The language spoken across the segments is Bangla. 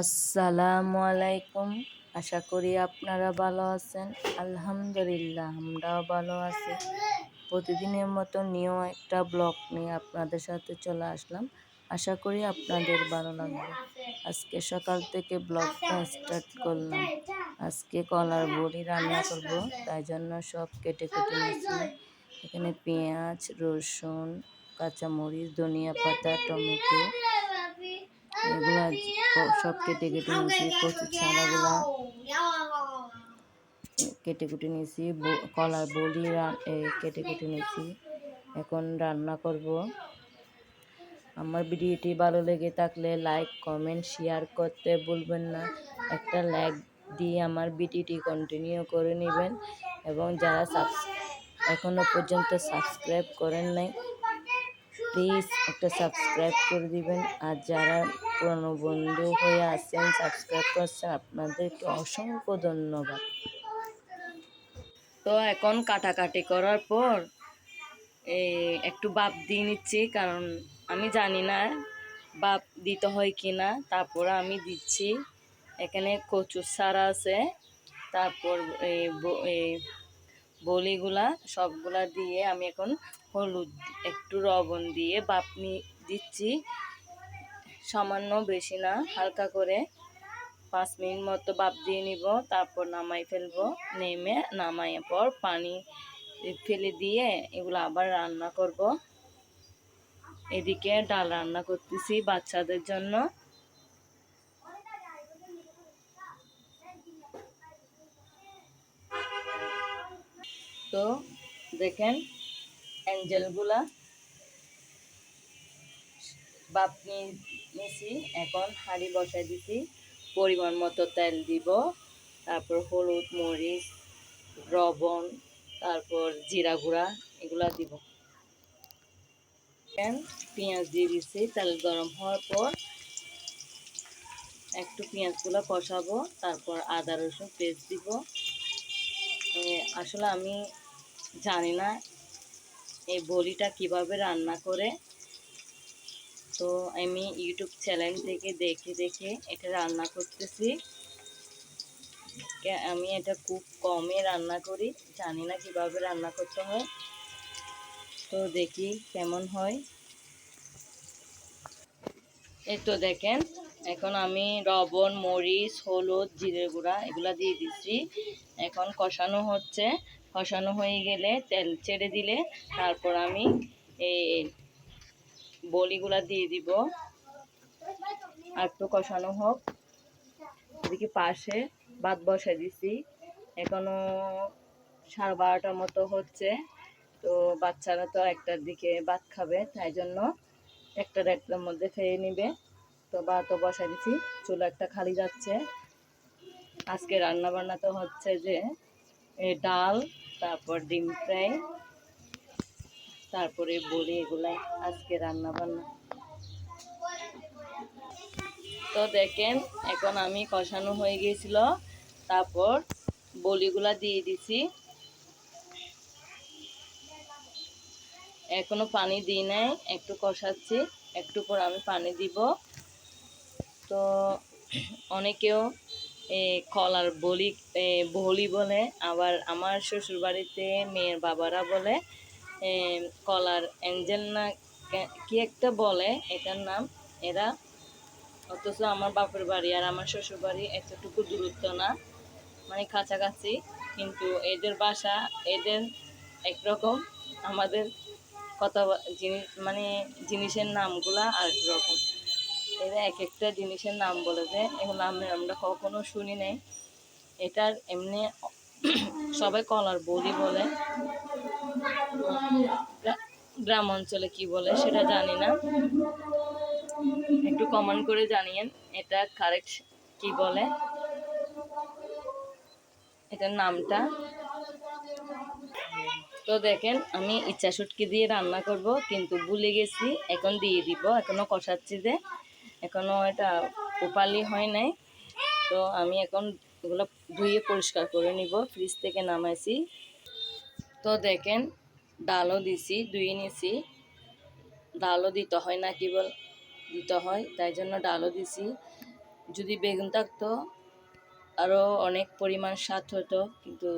আসসালামু আলাইকুম। আশা করি আপনারা ভালো আছেন। আলহামদুলিল্লাহ, আমরাও ভালো আছি। প্রতিদিনের মতো নিউ একটা ব্লগ নিয়ে আপনাদের সাথে চলে আসলাম। আশা করি আপনাদের ভালো লাগবে। আজকে সকাল থেকে ব্লগটা স্টার্ট করলাম। আজকে কলার বড়ি রান্না করব, তাই জন্য সব কেটে কেটে নিয়েছি। এখানে পেঁয়াজ, রসুন, কাঁচামরিচ, ধনিয়া পাতা, টমেটো এগুলা সব কেটে কেটে নিয়েছি কচু ছাড়াগুলা কেটে কুটে নিয়েছি কলার বলি কেটে কেটে নিয়েছি। এখন রান্না করব। আমার ভিডিওটি ভালো লেগে থাকলে লাইক, কমেন্ট, শেয়ার করতে ভুলবেন না। একটা লাইক দিয়ে আমার ভিডিওটি কন্টিনিউ করে নেবেন। এবং যারা সাবস এখনও পর্যন্ত সাবস্ক্রাইব করেন নাই প্লিজ একটা সাবস্ক্রাইব করে দিবেন। আর যারা পুরনো বন্ধু হয়ে আছেন সাবস্ক্রাইব করছেন, আপনাদেরকে অসংখ্য ধন্যবাদ। তো এখন কাটাকাটি করার পর একটু বাপ দিয়ে নিচ্ছি, কারণ আমি জানি না বাপ দিতে হয় কি না। তারপর আমি দিচ্ছি। এখানে কচুর সারা আছে। তারপর এই বলিগুলা সবগুলা দিয়ে আমি এখন হলুদ, একটু লবণ দিয়ে বাপনি দিচ্ছি। সামান্য বেশি না, হালকা করে পাঁচ মিনিট মতো বাপ দিয়ে নিব, তারপর নামাই ফেলব। নেমে নামাইয়ের পর পানি ফেলে দিয়ে এগুলো আবার রান্না করব। এদিকে ডাল রান্না করতেছি বাচ্চাদের জন্য। তো দেখেন, অ্যাঞ্জেলগুলা বাপ নিয়েছি এখন হাঁড়ি বসাই দিছি, পরিমাণ মতো তেল দিব, তারপর হলুদ মরিচ, লবণ, তারপর জিরা গুঁড়া, এগুলা দিব। পেঁয়াজ দিয়ে দিচ্ছি তেল গরম হওয়ার পর একটু পেঁয়াজগুলো কষাবো, তারপর আদা রসুন পেস্ট দিব। আসলে আমি জানি না এই বড়িটা কীভাবে রান্না করে। তো আমি ইউটিউব চ্যানেল থেকে দেখে দেখে এটা রান্না করতেছি। আমি এটা খুব কমে রান্না করি, জানি না কীভাবে রান্না করতে হয়। তো দেখি কেমন হয়। এই তো দেখেন, এখন আমি লবণ, মরিচ, হলুদ জিরে গুঁড়া এগুলা দিয়ে দিচ্ছি। এখন কষানো হচ্ছে। কষানো হয়ে গেলে তেল ছেড়ে দিলে তারপর আমি এই বলিগুলা দিয়ে দিব। একটু কষানো হোক। এদিকে পাশে ভাত বসাই দিছি। এখনও সাড়ে বারোটার মতো হচ্ছে। তো বাচ্চারা তো একটার দিকে ভাত খাবে, তাই জন্য একটার একটার মধ্যে খেয়ে নিবে। তো ভাতও বসাই দিছি। চুলো একটা খালি যাচ্ছে। আজকে রান্না বান্না তো হচ্ছে যে ডাল তারপর ডিম ফ্রাই, তারপরে বড়ি এগুলাই আজকে রান্না বান্না। তো দেখেন, এখন আমি কষানো হয়ে গিয়েছিল তারপর বলিগুলা দিয়ে দিছি। এখনও পানি দিই নাই, একটু কষাচ্ছি, একটু পর আমি পানি দিব। তো অনেকেও কলার বলি বলি বলে, আবার আমার শ্বশুর বাড়িতে মেয়ের বাবারা বলে কলার অ্যাঞ্জেল না, কি একটা বলে, এটার নাম, এরা, অথচ আমার বাপের বাড়ি আর আমার শ্বশুর বাড়ি এতটুকু দূরত্ব না মানে কাছাকাছি, কিন্তু এদের বাসা, এদের একরকম, আমাদের কথা, জিনিস মানে জিনিসের নামগুলা আর রকম এরা এক একটা জিনিসের নাম বলে যে, এগুলো আমরা আমরা কখনো শুনি নাই। এটার এমনি সবাই কলার বলি। বলে গ্রাম অঞ্চলে কি বলে সেটা জানি না। একটু কমেন্ট করে জানিয়েন, এটা কারেক্ট কি বলে? এটার নামটা। তো দেখেন, আমি ইচ্ছা শুটকি দিয়ে রান্না করব, কিন্তু ভুলে গেছি। এখন দিয়ে দিব এখনও কষাচ্ছি যে। এখনও এটা উপালি হয় নাই। তো আমি এখন এগুলো ধুয়ে পরিষ্কার করে নিব ফ্রিজ থেকে নামাইছি। তো দেখেন, ডালও দিছি, ধুয়ে নিছি। ডালও দিতে হয় না কি বল দিতে হয়, তাই জন্য ডালও দিছি। যদি বেগুন থাকতো, আরও অনেক পরিমাণ স্বাদ হতো, কিন্তু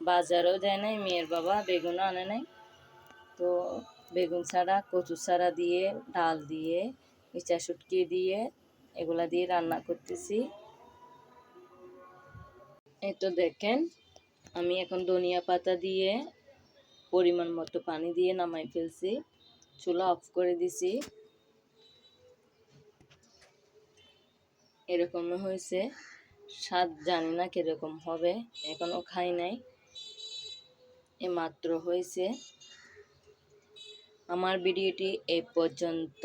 বাজারও দেয় নাই, মেয়ের বাবা বেগুনও আনে নাই। তো বেগুন ছাড়া, কচু ছাড়া দিয়ে, ডাল দিয়ে মিচা শুটকি দিয়ে এগুলা দিয়ে রান্না করতেছি। এই তো দেখেন, আমি এখন ধনিয়া পাতা দিয়ে পরিমাণ মতো পানি দিয়ে নামাই ফেলছি, চুলা অফ করে দিছি। এরকম হয়েছে, স্বাদ জানি না কীরকম হবে, এখনও খাই নাই। এ মাত্র হয়েছে। আমার ভিডিওটি এই পর্যন্ত।